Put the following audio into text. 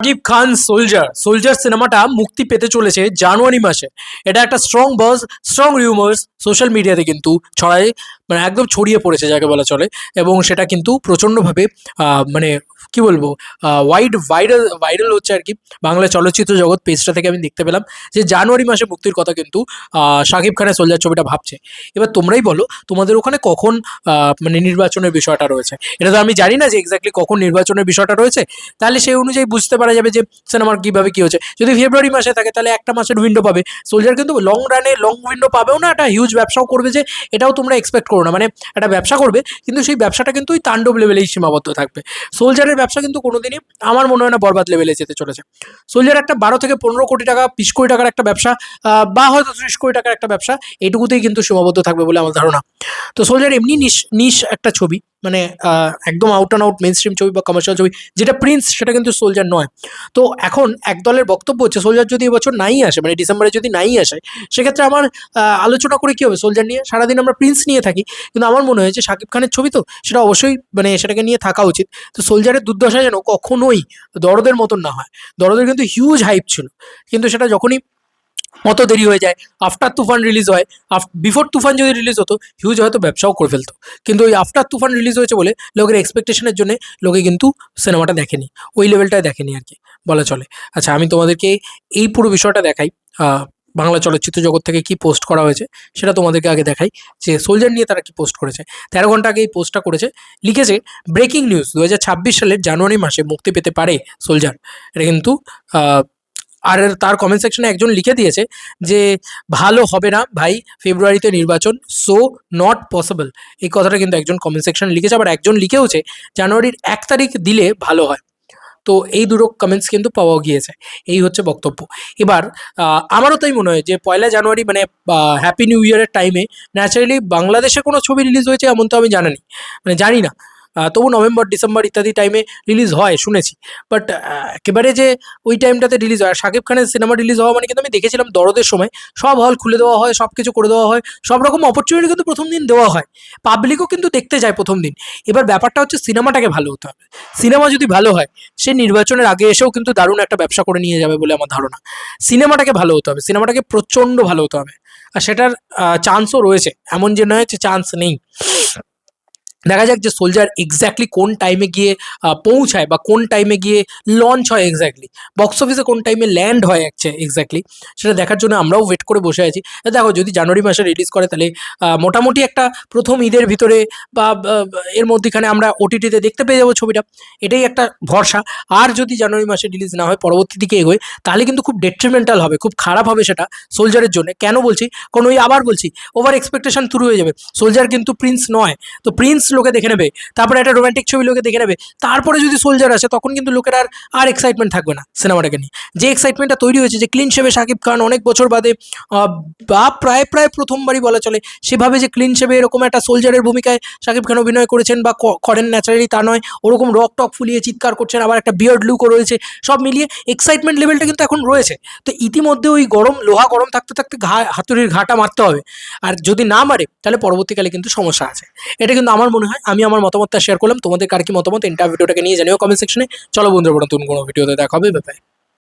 Shakib Khan soldier soldier সিনেমাটা মুক্তি পেতে চলেছে জানুয়ারি মাসে। এটা একটা স্ট্রং বাজ স্ট্রং রিউমার্স সোশ্যাল মিডিয়াতে কিন্তু ছড়ায় মানে একদম ছড়িয়ে পড়েছে যাকে বলা চলে। এবং সেটা কিন্তু প্রচণ্ডভাবে মানে কি বলব ওয়াইড ভাইরাল ভাইরাল হচ্ছে আর কি। বাংলা চলচ্চিত্র জগৎ পেজটা থেকে আমি দেখতে পেলাম যে জানুয়ারি মাসে মুক্তির কথা কিন্তু শাকিব খানের সোলজার ছবিটা ভাবছে। এবার তোমরাই বলো, তোমাদের ওখানে কখন মানে নির্বাচনের বিষয়টা রয়েছে? এটা তো আমি জানি না যে এক্স্যাক্টলি কখন নির্বাচনের বিষয়টা রয়েছে। তাহলে সেই অনুযায়ী বুঝতে পারা যাবে যে সিনেমার কীভাবে কী হচ্ছে? যদি ফেব্রুয়ারি মাসে থাকে, তাহলে একটা মাসের উইন্ডো পাবে। সোলজার কিন্তু লং রানে লং উইন্ডো পাবেও না, একটা হিউজ ব্যবসাও করবে যে, এটাও তোমরা এক্সপেক্ট করো না। মানে একটা ব্যবসা করবে, কিন্তু সেই ব্যবসাটা কিন্তু ওই তাণ্ডব লেভেলেই সীমাবদ্ধ থাকবে। সোলজারের ব্যবসা কিন্তু কোনোদিনই, আমার মনে হয় না, বরবাদ লেভেলে যেতে চলেছে। সোলজার একটা বারো থেকে পনেরো কোটি টাকা, বিশ কোটি টাকার একটা ব্যবসা বা হয়তো ত্রিশ কোটি টাকার একটা ব্যবসা, এটুকুতেই কিন্তু সীমাবদ্ধ থাকবে বলে আমার ধারণা। তো সোলজার এমনি নিশ নিশ একটা ছবি। মানে একদম out and out mainstream ছবি বা কমার্শিয়াল ছবি, যেটা প্রিন্স সেটা কিন্তু সোলজার নয়। তো এখন এক দলের বক্তব্য হচ্ছে সোলজার যদি এবছর নাই আসে মানে ডিসেম্বরে যদি নাই আসে, সেক্ষেত্রে আমার আলোচনা করে কী হবে সোলজার নিয়ে? সারাদিন আমরা প্রিন্স নিয়ে থাকি, কিন্তু আমার মনে হয় যে শাকিব খানের ছবি তো, সেটা অবশ্যই মানে সেটাকে নিয়ে থাকা উচিত। তো সোলজারের দুর্দশা যেন কখনোই দরদের মতন না হয়। দরদের কিন্তু হিউজ হাইপ ছিল, কিন্তু সেটা যখনই অত দেরি হয়ে যায়। আফটার তুফান রিলিজ হয় বিফোর তুফান যদি রিলিজ হতো হিউজ হয়তো ব্যবসাও করে ফেলতো। কিন্তু ওই আফটার তুফান রিলিজ হয়েছে বলে লোকের এক্সপেকটেশনের জন্য লোকে কিন্তু সিনেমাটা দেখেনি। ওই লেভেলটায় দেখেনি আর কি, বলা চলে। আচ্ছা আমি তোমাদেরকে এই পুরো বিষয়টা দেখাই। বাংলা চলচ্চিত্র জগৎ থেকে কি পোস্ট করা হয়েছে, সেটা তোমাদেরকে আগে দেখাই যে সোলজার নিয়ে তারা কি পোস্ট করেছে। তেরো ঘণ্টা আগে এই পোস্টটা করেছে। লিখেছে ব্রেকিং নিউজ দু হাজার ছাব্বিশ সালের জানুয়ারি মাসে মুক্তি পেতে পারে সোলজার এটা কিন্তু আর তার কমেন্ট সেকশনে একজন লিখে দিয়েছে যে, ভালো হবে না ভাই ফেব্রুয়ারিতে নির্বাচন সো নট পসিবল এই কথাটা কিন্তু একজন কমেন্ট সেকশনে লিখেছে, আবার একজন লিখেওছে, জানুয়ারির এক তারিখ দিলে ভালো হয়। তো এই দুটো কমেন্টস কিন্তু পাওয়া গিয়েছে, এই হচ্ছে বক্তব্য। এবার আমারও তাই মনে হয় যে, পয়লা জানুয়ারি মানে হ্যাপি নিউ ইয়ারের টাইমে ন্যাচারালি বাংলাদেশে কোনো ছবি রিলিজ হয়েছে এমন তো আমি জানি মানে জানি না। তবু নভেম্বর, ডিসেম্বর ইত্যাদি টাইমে রিলিজ হয়, শুনেছি। বাট একেবারে যে ওই টাইমটাতে রিলিজ হয় শাকিব খানের সিনেমা রিলিজ হওয়া মানে কিন্তু আমি দেখেছিলাম দরদের সময়, সব হল খুলে দেওয়া হয়, সব কিছু করে দেওয়া হয়, সব রকম অপরচুনিটি কিন্তু প্রথম দিন দেওয়া হয়। পাবলিকও কিন্তু দেখতে যায় প্রথম দিন। এবার ব্যাপারটা হচ্ছে সিনেমাটাকে ভালো হতে হবে। সিনেমা যদি ভালো হয়, সে নির্বাচনের আগে এসেও কিন্তু দারুণ একটা ব্যবসা করে নিয়ে যাবে বলে আমার ধারণা। সিনেমাটাকে ভালো হতে হবে সিনেমাটাকে প্রচণ্ড ভালো হতে হবে। আর সেটার চান্সও রয়েছে। এমন যে নয় যে চান্স নেই। দেখা যাক যে সোলজার এক্স্যাক্টলি কোন টাইমে গিয়ে পৌঁছায় বা কোন টাইমে গিয়ে লঞ্চ হয় এক্স্যাক্টলি বক্স অফিসে কোন টাইমে ল্যান্ড হয় এক্স্যাক্টলি সেটা দেখার জন্য আমরাও ওয়েট করে বসে আছি। দেখো, যদি জানুয়ারি মাসে রিলিজ করে, তাহলে মোটামুটি একটা প্রথম ঈদের ভিতরে বা এর মধ্যেখানে আমরা ওটিটিতে দেখতে পেয়ে যাব ছবিটা। এটাই একটা ভরসা। আর যদি জানুয়ারি মাসে রিলিজ না হয়, পরবর্তী দিকে এগোয়, তাহলে কিন্তু খুব ডেট্রিমেন্টাল হবে, খুব খারাপ হবে সেটা সোলজারের জন্য। কেন বলছি? কারণ ওই আবার বলছি ওভার এক্সপেকটেশন শুরু হয়ে যাবে। সোলজার কিন্তু প্রিন্স নয়। তো প্রিন্স লোকে দেখে নেবে, তারপরে একটা রোমান্টিক ছবি লোকে দেখে নেবে, তারপরে যদি সোলজার আসে, তখন কিন্তু লোকের আর আর এক্সাইটমেন্ট থাকবে না সিনেমাটাকে নিয়ে। যে এক্সাইটমেন্টটা তৈরি হয়েছে, যে ক্লিন শেভে শাকিব খান অনেক বছর বাদে বা প্রায় প্রায় প্রথমবারই বলা চলে, সেভাবে যে ক্লিন শেভে এরকম একটা সোলজারের ভূমিকায় শাকিব খান অভিনয় করেছেন বা করেন ন্যাচারালি তা নয়, ওরকম রক টক ফুলিয়ে চিৎকার করছেন, আবার একটা বিয়ার্ড লুকও রয়েছে, সব মিলিয়ে এক্সাইটমেন্ট লেভেলটা কিন্তু এখন রয়েছে। তো ইতিমধ্যে ওই গরম, লোহা গরম থাকতে থাকতে ঘা হাতুড়ির ঘাটা মারতে হবে। আর যদি না মারে, তাহলে পরবর্তীকালে কিন্তু সমস্যা আছে। এটা কিন্তু আমার মনে হয়, আমি আমার মতামতটা শেয়ার করলাম, তোমাদের কার কি মতামত? ইন্টার ভিডিওটাকে নিয়ে জানিও কমেন্ট সেকশনে চলো বন্ধুরা নতুন কোনো ভিডিওতে দেখা হবে ব্যাপারে